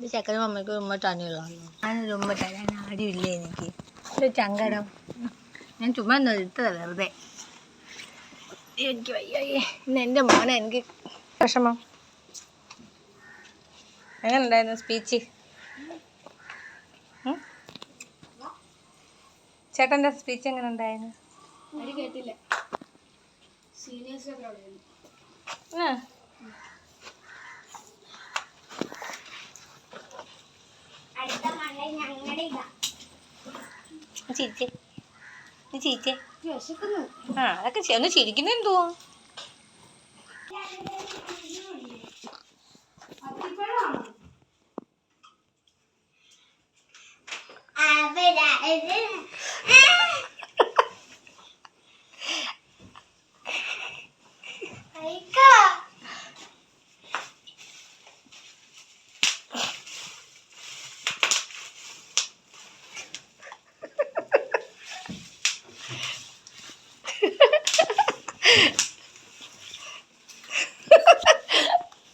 ഇത് ചക്കനും അമ്മയ്ക്ക് ഉമ്മട്ടാനുള്ള ഞാനൊരു ഉമ്മട്ട ഞാൻ ആരും ഇല്ല എനിക്ക്? ഒരു ചങ്കടം. ഞാൻ ചുമ്മാ എടുത്തതാ വെറുതെ. എനിക്ക് വയ്യേ വയ്യ. ഇന്ന് എന്റെ മോനെ എനിക്ക് വിഷമം. എങ്ങനെ ഉണ്ടായിരുന്നു സ്പീച്ച് ചേട്ടന്റെ സ്പീച്ച് എങ്ങനെ ഉണ്ടായിരുന്നു? കേട്ടില്ല. ചിരിച്ചേ. ചിരിച്ചേ. ആ അതൊക്കെ ഒന്ന് ചിരിക്കുന്ന എന്തോ അത്തിപ്പഴമാണോ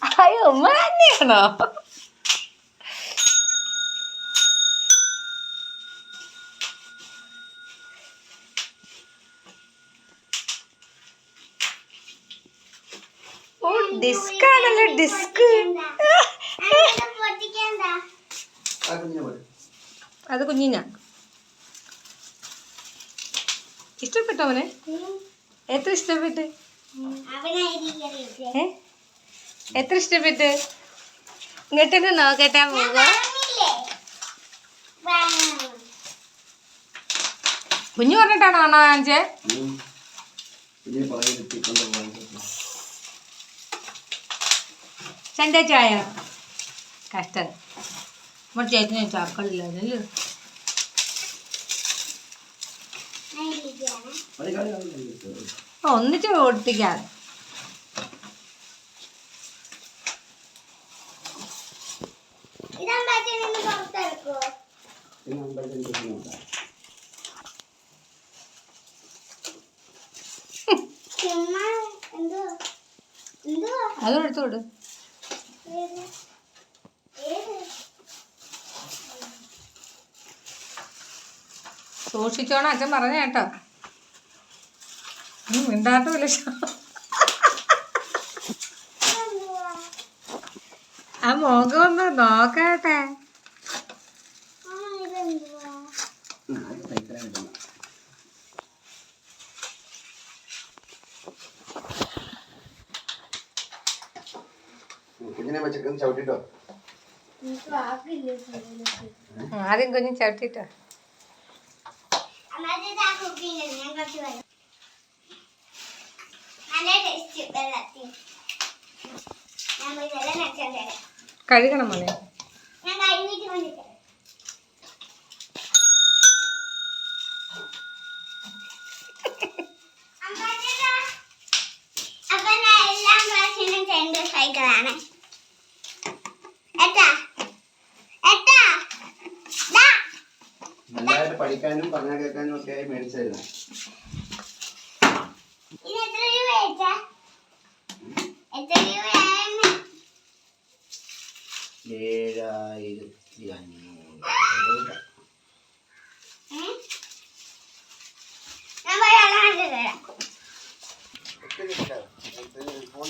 I am money, no. Disc ആണല്ലോ ഡിസ്ക് അത് കുഞ്ഞിനാ. ഇഷ്ടപ്പെട്ടോ അവനെ എത്ര ഇഷ്ടപ്പെട്ട്? ഏ? എത്ര ഇഷ്ടപ്പെട്ട്? ഇങ്ങോട്ടൊന്ന് നോക്കട്ടെ മുഖം കുഞ്ഞു പറഞ്ഞിട്ടാണോ കാണാൻ കാണിച്ചേ? ചണ്ട ചായ. കഷ്ടം. നമ്മുടെ ചേട്ടന് ചാക്കളില്ലായിരുന്നല്ലോ ഒന്നിച്ച് ഓടിപ്പിക്കാതെ പുറത്തിറക്കോ സൂക്ഷിച്ചോണം അച്ഛൻ പറഞ്ഞ കേട്ടോ. മിണ്ടാട്ടമില്ല ആ മുഖം ഒന്ന് നോക്കട്ടെ. കുഞ്ഞിനെ വെച്ചൊക്കെ ചവിട്ടിട്ടോ? ആദ്യം കുഞ്ഞു ചവിട്ടിട്ടോ. കഴുകണം മോനെ. കുക്കിങ് നല്ലതായിട്ട് പഠിക്കാനും പറഞ്ഞു കേൾക്കാനും ഒക്കെ ആയി മേടിച്ചായിരുന്നു ഏഴായിരത്തി അഞ്ഞൂറ് ഫോൺ.